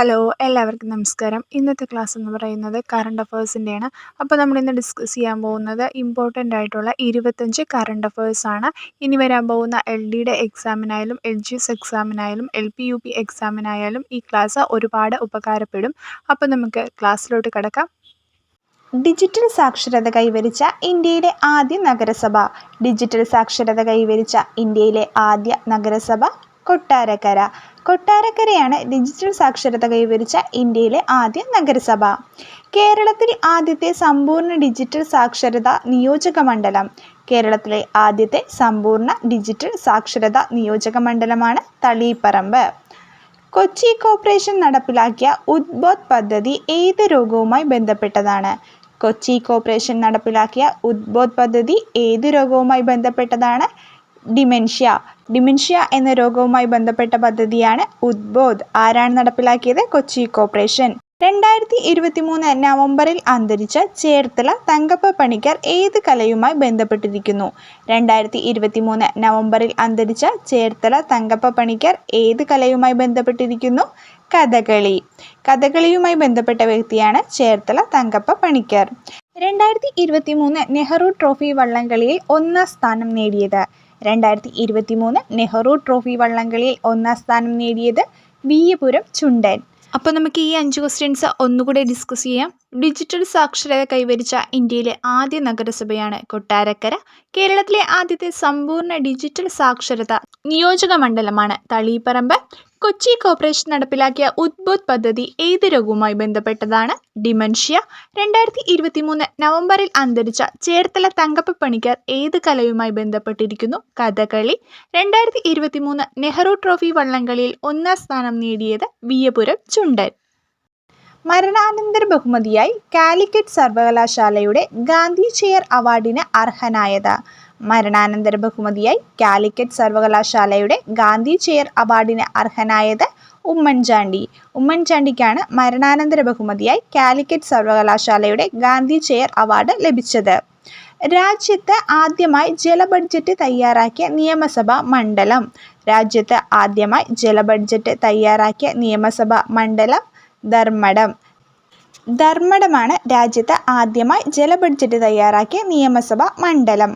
Hello എല്ലാവർക്കും നമസ്കാരം. ഇന്നത്തെ ക്ലാസ് എന്ന് പറയുന്നത് കറണ്ട് അഫേഴ്സിന്റെയാണ് അപ്പോൾ നമ്മൾ ഇന്ന് ഡിസ്കസ് ചെയ്യാൻ പോകുന്നത് ഇമ്പോർട്ടന്റ് ആയിട്ടുള്ള ഇരുപത്തഞ്ച് കറണ്ട് അഫേഴ്സാണ് ഇനി വരാൻ പോകുന്ന എൽ ഡിയുടെ എക്സാമിനായാലും എൽ ജി എസ് എക്സാമിനായാലും എൽ പി യു പി എക്സാമിനായാലും ഈ ക്ലാസ് ഒരുപാട് ഉപകാരപ്പെടും. അപ്പോൾ നമുക്ക് ക്ലാസ്സിലോട്ട് കിടക്കാം. ഡിജിറ്റൽ സാക്ഷരത കൈവരിച്ച ഇന്ത്യയിലെ ആദ്യ നഗരസഭ. ഡിജിറ്റൽ സാക്ഷരത കൈവരിച്ച ഇന്ത്യയിലെ ആദ്യ നഗരസഭ കൊട്ടാരക്കര. കൊട്ടാരക്കരയാണ് ഡിജിറ്റൽ സാക്ഷരത കൈവരിച്ച ഇന്ത്യയിലെ ആദ്യ നഗരസഭ. കേരളത്തിൽ ആദ്യത്തെ സമ്പൂർണ ഡിജിറ്റൽ സാക്ഷരത നിയോജക മണ്ഡലം. കേരളത്തിലെ ആദ്യത്തെ സമ്പൂർണ ഡിജിറ്റൽ സാക്ഷരത നിയോജക മണ്ഡലമാണ് തളീപ്പറമ്പ്. കൊച്ചി കോർപ്പറേഷൻ നടപ്പിലാക്കിയ ഉദ്ബോധ് പദ്ധതി ഏത് രോഗവുമായി ബന്ധപ്പെട്ടതാണ്? കൊച്ചി കോർപ്പറേഷൻ നടപ്പിലാക്കിയ ഉദ്ബോധ് പദ്ധതി ഏത് രോഗവുമായി ബന്ധപ്പെട്ടതാണ്? ഡിമെൻഷ്യ. ഡിമെൻഷ്യ എന്ന രോഗവുമായി ബന്ധപ്പെട്ട പദ്ധതിയാണ് ഉദ്ബോധ്. ആരാണ് നടപ്പിലാക്കിയത്? കൊച്ചി കോർപ്പറേഷൻ. രണ്ടായിരത്തി ഇരുപത്തി മൂന്ന് നവംബറിൽ അന്തരിച്ച ചേർത്തല തങ്കപ്പ പണിക്കർ ഏത് കലയുമായി ബന്ധപ്പെട്ടിരിക്കുന്നു? രണ്ടായിരത്തി ഇരുപത്തി മൂന്ന് നവംബറിൽ അന്തരിച്ച ചേർത്തല തങ്കപ്പ പണിക്കർ ഏത് കലയുമായി ബന്ധപ്പെട്ടിരിക്കുന്നു? കഥകളി. കഥകളിയുമായി ബന്ധപ്പെട്ട വ്യക്തിയാണ് ചേർത്തല തങ്കപ്പ പണിക്കർ. രണ്ടായിരത്തി ഇരുപത്തി മൂന്ന് നെഹ്റു ട്രോഫി വള്ളംകളിയിൽ ഒന്നാം സ്ഥാനം നേടിയത്. രണ്ടായിരത്തി ഇരുപത്തി മൂന്ന് നെഹ്റു ട്രോഫി വള്ളംകളിയിൽ ഒന്നാം സ്ഥാനം നേടിയത് വിയപുരം ചുണ്ടൻ. അപ്പോൾ നമുക്ക് ഈ അഞ്ച് ക്വസ്റ്റ്യൻസ് ഒന്നുകൂടെ ഡിസ്കസ് ചെയ്യാം. ഡിജിറ്റൽ സാക്ഷരത കൈവരിച്ച ഇന്ത്യയിലെ ആദ്യ നഗരസഭയാണ് കൊട്ടാരക്കര. കേരളത്തിലെ ആദ്യത്തെ സമ്പൂർണ ഡിജിറ്റൽ സാക്ഷരത നിയോജക മണ്ഡലമാണ് തളീപ്പറമ്പ്. കൊച്ചി കോർപ്പറേഷൻ നടപ്പിലാക്കിയ ഉദ്ബോധ് പദ്ധതി ഏത് രോഗവുമായി ബന്ധപ്പെട്ടതാണ്? ഡിമൻഷ്യ. രണ്ടായിരത്തി ഇരുപത്തി മൂന്ന് നവംബറിൽ അന്തരിച്ച ചേർത്തല തങ്കപ്പ പണിക്കർ ഏത് കലയുമായി ബന്ധപ്പെട്ടിരിക്കുന്നു? കഥകളി. രണ്ടായിരത്തി ഇരുപത്തി മൂന്ന് നെഹ്റു ട്രോഫി വള്ളംകളിയിൽ ഒന്നാം സ്ഥാനം നേടിയത് വിയപുരം ചുണ്ടൻ. മരണാനന്തര ബഹുമതിയായി കാലിക്കറ്റ് സർവകലാശാലയുടെ ഗാന്ധി ചെയർ അവാർഡിന് അർഹനായത്. മരണാനന്തര ബഹുമതിയായി കാലിക്കറ്റ് സർവകലാശാലയുടെ ഗാന്ധി ചെയർ അവാർഡിന് അർഹനായത് ഉമ്മൻചാണ്ടി. ഉമ്മൻചാണ്ടിക്കാണ് മരണാനന്തര ബഹുമതിയായി കാലിക്കറ്റ് സർവകലാശാലയുടെ ഗാന്ധി ചെയർ അവാർഡ് ലഭിച്ചത്. രാജ്യത്ത് ആദ്യമായി ജല ബഡ്ജറ്റ് തയ്യാറാക്കിയ നിയമസഭാ മണ്ഡലം. രാജ്യത്ത് ആദ്യമായി ജല ബഡ്ജറ്റ് തയ്യാറാക്കിയ നിയമസഭാ മണ്ഡലം ധർമ്മടം. ധർമ്മടമാണ് രാജ്യത്ത് ആദ്യമായി ജല ബഡ്ജറ്റ് തയ്യാറാക്കിയ നിയമസഭാ മണ്ഡലം.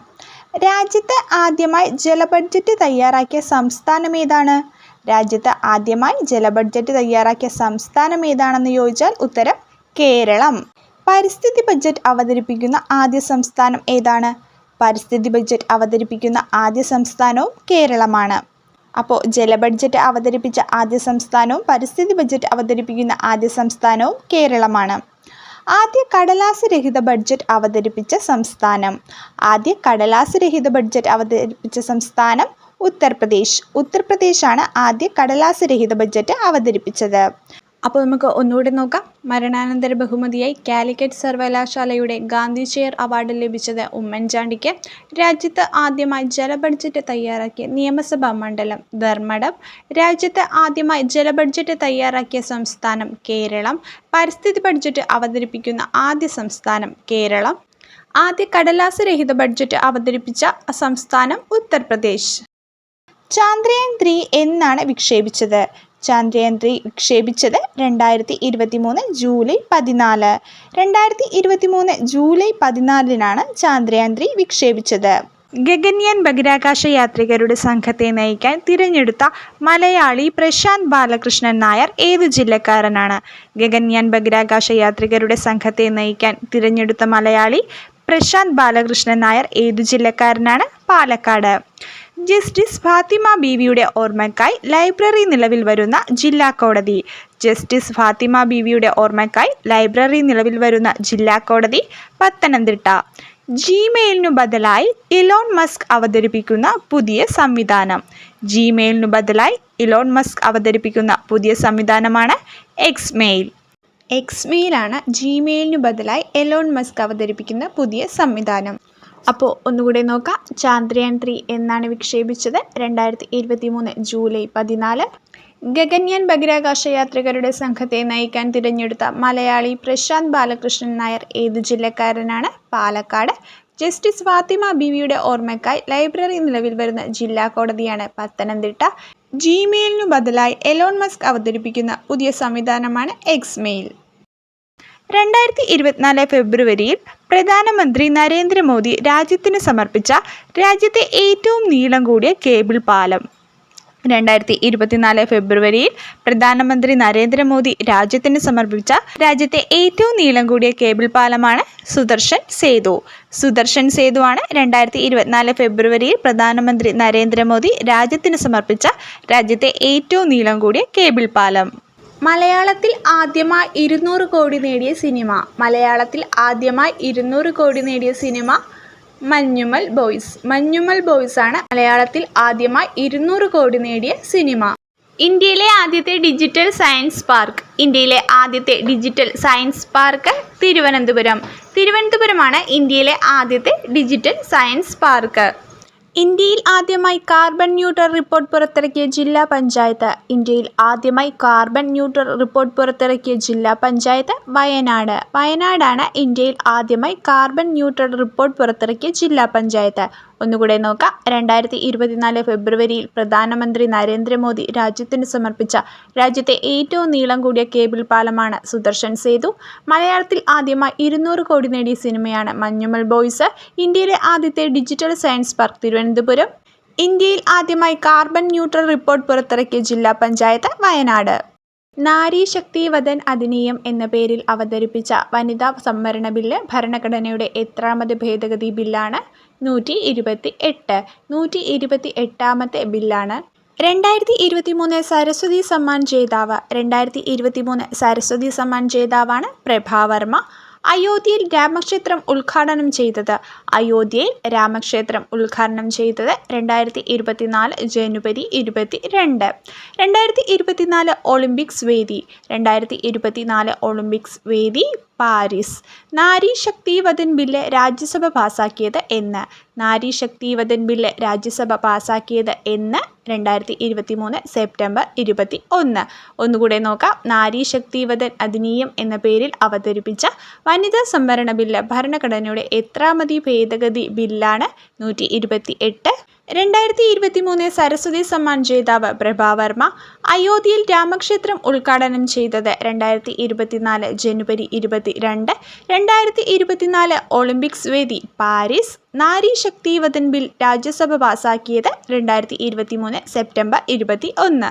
രാജ്യത്ത് ആദ്യമായി ജല ബഡ്ജറ്റ് തയ്യാറാക്കിയ സംസ്ഥാനം ഏതാണ്? രാജ്യത്ത് ആദ്യമായി ജല ബഡ്ജറ്റ് തയ്യാറാക്കിയ സംസ്ഥാനം ഏതാണെന്ന് ചോദിച്ചാൽ ഉത്തരം കേരളം. പരിസ്ഥിതി ബഡ്ജറ്റ് അവതരിപ്പിക്കുന്ന ആദ്യ സംസ്ഥാനം ഏതാണ്? പരിസ്ഥിതി ബഡ്ജറ്റ് അവതരിപ്പിക്കുന്ന ആദ്യ സംസ്ഥാനവും കേരളമാണ്. അപ്പോൾ ജല ബഡ്ജറ്റ് അവതരിപ്പിച്ച ആദ്യ സംസ്ഥാനവും പരിസ്ഥിതി ബഡ്ജറ്റ് അവതരിപ്പിക്കുന്ന ആദ്യ സംസ്ഥാനവും കേരളമാണ്. ആദ്യ കടലാസ് രഹിത ബഡ്ജറ്റ് അവതരിപ്പിച്ച സംസ്ഥാനം. ആദ്യ കടലാസ് രഹിത ബഡ്ജറ്റ് അവതരിപ്പിച്ച സംസ്ഥാനം ഉത്തർപ്രദേശ്. ഉത്തർപ്രദേശാണ് ആദ്യ കടലാസ് രഹിത ബഡ്ജറ്റ് അവതരിപ്പിച്ചത്. അപ്പോൾ നമുക്ക് ഒന്നുകൂടെ നോക്കാം. മരണാനന്തര ബഹുമതിയായി കാലിക്കറ്റ് സർവകലാശാലയുടെ ഗാന്ധി ചെയർ അവാർഡ് ലഭിച്ചത് ഉമ്മൻചാണ്ടിക്ക്. രാജ്യത്ത് ആദ്യമായി ജല ബഡ്ജറ്റ് തയ്യാറാക്കിയ നിയമസഭാ മണ്ഡലം ധർമ്മടം. രാജ്യത്ത് ആദ്യമായി ജല ബഡ്ജറ്റ് തയ്യാറാക്കിയ സംസ്ഥാനം കേരളം. പരിസ്ഥിതി ബഡ്ജറ്റ് അവതരിപ്പിക്കുന്ന ആദ്യ സംസ്ഥാനം കേരളം. ആദ്യ കടലാസ് രഹിത ബഡ്ജറ്റ് അവതരിപ്പിച്ച സംസ്ഥാനം ഉത്തർപ്രദേശ്. ചാന്ദ്രയാൻ ത്രീ എന്നാണ് വിക്ഷേപിച്ചത്. ചാന്ദ്രയാൻ ത്രീ വിക്ഷേപിച്ചത് രണ്ടായിരത്തി ഇരുപത്തി മൂന്ന് ജൂലൈ പതിനാല്. രണ്ടായിരത്തി ഇരുപത്തി മൂന്ന് ജൂലൈ പതിനാലിനാണ് ചാന്ദ്രയാൻ ത്രീ വിക്ഷേപിച്ചത്. ഗഗൻയാൻ ബഹിരാകാശ യാത്രികരുടെ സംഘത്തെ നയിക്കാൻ തിരഞ്ഞെടുത്ത മലയാളി പ്രശാന്ത് ബാലകൃഷ്ണൻ നായർ ഏതു ജില്ലക്കാരനാണ്? ഗഗൻയാൻ ബഹിരാകാശ യാത്രികരുടെ സംഘത്തെ നയിക്കാൻ തിരഞ്ഞെടുത്ത മലയാളി പ്രശാന്ത് ബാലകൃഷ്ണൻ നായർ ഏതു ജില്ലക്കാരനാണ്? പാലക്കാട്. ജസ്റ്റിസ് ഫാത്തിമ ബീവിയുടെ ഓർമ്മയ്ക്കായി ലൈബ്രറി നിലവിൽ വരുന്ന ജില്ലാ കോടതി. ജസ്റ്റിസ് ഫാത്തിമ ബീവിയുടെ ഓർമ്മയ്ക്കായി ലൈബ്രറി നിലവിൽ വരുന്ന ജില്ലാ കോടതി പത്തനംതിട്ട. ജിമെയിലിനു ബദലായി ഇലോൺ മസ്ക് അവതരിപ്പിക്കുന്ന പുതിയ സംവിധാനം. ജിമെയിലിനു ബദലായി ഇലോൺ മസ്ക് അവതരിപ്പിക്കുന്ന പുതിയ സംവിധാനമാണ് എക്സ് മെയിൽ എക്സ് മെയിലാണ് ജിമെയിലിനു ബദലായി എലോൺ മസ്ക് അവതരിപ്പിക്കുന്ന പുതിയ സംവിധാനം. അപ്പോൾ ഒന്നുകൂടെ നോക്കാം. ചാന്ദ്രയാൻ ത്രീ എന്നാണ് വിക്ഷേപിച്ചത് രണ്ടായിരത്തി ഇരുപത്തി മൂന്ന് ജൂലൈ പതിനാല്. ഗഗൻയാൻ ബഹിരാകാശ യാത്രികരുടെ സംഘത്തെ നയിക്കാൻ തിരഞ്ഞെടുത്ത മലയാളി പ്രശാന്ത് ബാലകൃഷ്ണൻ നായർ ഏത് ജില്ലക്കാരനാണ്? പാലക്കാട്. ജസ്റ്റിസ് ഫാത്തിമ ബിവിയുടെ ഓർമ്മയ്ക്കായി ലൈബ്രറി നിലവിൽ വരുന്ന ജില്ലാ കോടതിയാണ് പത്തനംതിട്ട. ജിമെയിലിനു ബദലായി എലോൺ മസ്ക് അവതരിപ്പിക്കുന്ന പുതിയ സംവിധാനമാണ് എക്സ് മെയിൽ രണ്ടായിരത്തി ഇരുപത്തിനാല് ഫെബ്രുവരിയിൽ പ്രധാനമന്ത്രി നരേന്ദ്രമോദി രാജ്യത്തിന് സമർപ്പിച്ച രാജ്യത്തെ ഏറ്റവും നീളം കൂടിയ കേബിൾ പാലം. രണ്ടായിരത്തി ഇരുപത്തിനാല് ഫെബ്രുവരിയിൽ പ്രധാനമന്ത്രി നരേന്ദ്രമോദി രാജ്യത്തിന് സമർപ്പിച്ച രാജ്യത്തെ ഏറ്റവും നീളം കൂടിയ കേബിൾ പാലമാണ് സുദർശൻ സേതു. സുദർശൻ സേതുവാണ് രണ്ടായിരത്തി ഇരുപത്തിനാല് ഫെബ്രുവരിയിൽ പ്രധാനമന്ത്രി നരേന്ദ്രമോദി രാജ്യത്തിന് സമർപ്പിച്ച രാജ്യത്തെ ഏറ്റവും നീളം കൂടിയ കേബിൾ പാലം. മലയാളത്തിൽ ആദ്യമായി ഇരുന്നൂറ് കോടി നേടിയ സിനിമ. മലയാളത്തിൽ ആദ്യമായി ഇരുന്നൂറ് കോടി നേടിയ cinema Manjummel boys. Manjummel boys ആണ് മലയാളത്തിൽ ആദ്യമായി ഇരുന്നൂറ് കോടി നേടിയ സിനിമ. ഇന്ത്യയിലെ ആദ്യത്തെ ഡിജിറ്റൽ സയൻസ് പാർക്ക്. ഇന്ത്യയിലെ ആദ്യത്തെ ഡിജിറ്റൽ സയൻസ് പാർക്ക് തിരുവനന്തപുരം. തിരുവനന്തപുരമാണ് ഇന്ത്യയിലെ ആദ്യത്തെ ഡിജിറ്റൽ സയൻസ് പാർക്ക്. ഇന്ത്യയിൽ ആദ്യമായി കാർബൺ ന്യൂട്രൽ റിപ്പോർട്ട് പുറത്തിറക്കിയ ജില്ലാ പഞ്ചായത്ത്. ഇന്ത്യയിൽ ആദ്യമായി കാർബൺ ന്യൂട്രൽ റിപ്പോർട്ട് പുറത്തിറക്കിയ ജില്ലാ പഞ്ചായത്ത് വയനാട്. വയനാടാണ് ഇന്ത്യയിൽ ആദ്യമായി കാർബൺ ന്യൂട്രൽ റിപ്പോർട്ട് പുറത്തിറക്കിയ ജില്ലാ പഞ്ചായത്ത്. ഒന്നുകൂടെ നോക്കാം. രണ്ടായിരത്തി ഇരുപത്തിനാല് ഫെബ്രുവരിയിൽ പ്രധാനമന്ത്രി നരേന്ദ്രമോദി രാജ്യത്തിന് സമർപ്പിച്ച രാജ്യത്തെ ഏറ്റവും നീളം കൂടിയ കേബിൾ പാലമാണ് സുദർശൻ സേതു. മലയാളത്തിൽ ആദ്യമായി ഇരുന്നൂറ് കോടി നേടിയ സിനിമയാണ് മഞ്ഞുമൽ ബോയ്സ്. ഇന്ത്യയിലെ ആദ്യത്തെ ഡിജിറ്റൽ സയൻസ് പാർക്ക് തിരുവനന്തപുരം. ഇന്ത്യയിൽ ആദ്യമായി കാർബൺ ന്യൂട്രൽ റിപ്പോർട്ട് പുറത്തിറക്കിയ ജില്ലാ പഞ്ചായത്ത് വയനാട്. നാരി ശക്തി വദൻ അധിനിയം എന്ന പേരിൽ അവതരിപ്പിച്ച വനിതാ സംവരണ ബില്ല് ഭരണഘടനയുടെ എത്രാമത് ഭേദഗതി ബില്ലാണ്. നൂറ്റി ഇരുപത്തി എട്ട് നൂറ്റി ഇരുപത്തി എട്ടാമത്തെ ബില്ലാണ്. രണ്ടായിരത്തി ഇരുപത്തി മൂന്ന് സരസ്വതി സമ്മാൻ ജേതാവ്. രണ്ടായിരത്തി ഇരുപത്തി മൂന്ന് സരസ്വതി സമ്മാൻ ജേതാവാണ് പ്രഭാവർമ്മ. അയോധ്യയിൽ രാമക്ഷേത്രം ഉദ്ഘാടനം ചെയ്തത്. അയോധ്യയിൽ രാമക്ഷേത്രം ഉദ്ഘാടനം ചെയ്തത് രണ്ടായിരത്തി ഇരുപത്തിനാല് ജനുവരി ഇരുപത്തി രണ്ട് രണ്ടായിരത്തി ഇരുപത്തിനാല് ഒളിമ്പിക്സ് വേദി. രണ്ടായിരത്തി ഇരുപത്തിനാല് ഒളിമ്പിക്സ് വേദി പാരീസ്. നാരി ശക്തി വദൻ ബില്ല് രാജ്യസഭ പാസാക്കിയത് എന്ന്. നാരി ശക്തി വദൻ ബില്ല് രാജ്യസഭ പാസാക്കിയത് എന്ന് രണ്ടായിരത്തി ഇരുപത്തി മൂന്ന് സെപ്റ്റംബർ ഇരുപത്തി ഒന്ന് ഒന്നുകൂടെ നോക്കാം. നാരി ശക്തി വദൻ അധിനിയം എന്ന പേരിൽ അവതരിപ്പിച്ച വനിതാ സംവരണ ബില്ല് ഭരണഘടനയുടെ എത്രാമതി ഭേദഗതി ബില്ലാണ് നൂറ്റി ഇരുപത്തി എട്ട് രണ്ടായിരത്തി ഇരുപത്തി മൂന്ന് സരസ്വതി സമ്മാൻ ജേതാവ് പ്രഭാവർമ്മ അയോധ്യയിൽ രാമക്ഷേത്രം ഉദ്ഘാടനം ചെയ്തത് രണ്ടായിരത്തി ഇരുപത്തിനാല് ജനുവരി ഇരുപത്തി രണ്ട് രണ്ടായിരത്തി ഇരുപത്തിനാല് ഒളിമ്പിക്സ് വേദി പാരീസ് നാരി ശക്തി വതൻ ബിൽ രാജ്യസഭ പാസാക്കിയത് രണ്ടായിരത്തി ഇരുപത്തി മൂന്ന് സെപ്റ്റംബർ ഇരുപത്തി ഒന്ന്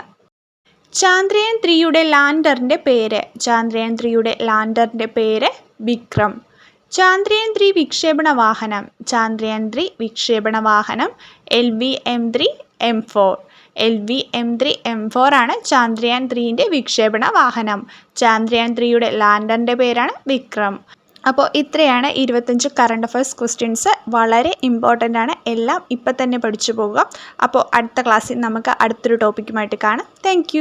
ചാന്ദ്രയാൻ ത്രീയുടെ ലാൻഡറിന്റെ പേര് ചാന്ദ്രയാൻ ത്രീയുടെ ലാൻഡറിന്റെ പേര് വിക്രം. ചാന്ദ്രയാൻ ത്രീ വിക്ഷേപണ വാഹനം. ചാന്ദ്രയാൻ ത്രീ വിക്ഷേപണ വാഹനം. L V M three M four. L V M three M four ആണ് ചാന്ദ്രയാൻ ത്രീന്റെ വിക്ഷേപണ വാഹനം. ചാന്ദ്രയാൻ ത്രീയുടെ ലാൻഡറിന്റെ പേരാണ് വിക്രം. അപ്പോൾ ഇത്രയാണ് ഇരുപത്തഞ്ച് കറണ്ട് അഫയേഴ്സ് ക്വസ്റ്റ്യൻസ് വളരെ ഇമ്പോർട്ടന്റ് ആണ്. എല്ലാം ഇപ്പം തന്നെ പഠിച്ചു പോകുക അപ്പോൾ അടുത്ത ക്ലാസ്സിൽ നമുക്ക് അടുത്തൊരു ടോപ്പിക്കുമായിട്ട് കാണാം. താങ്ക്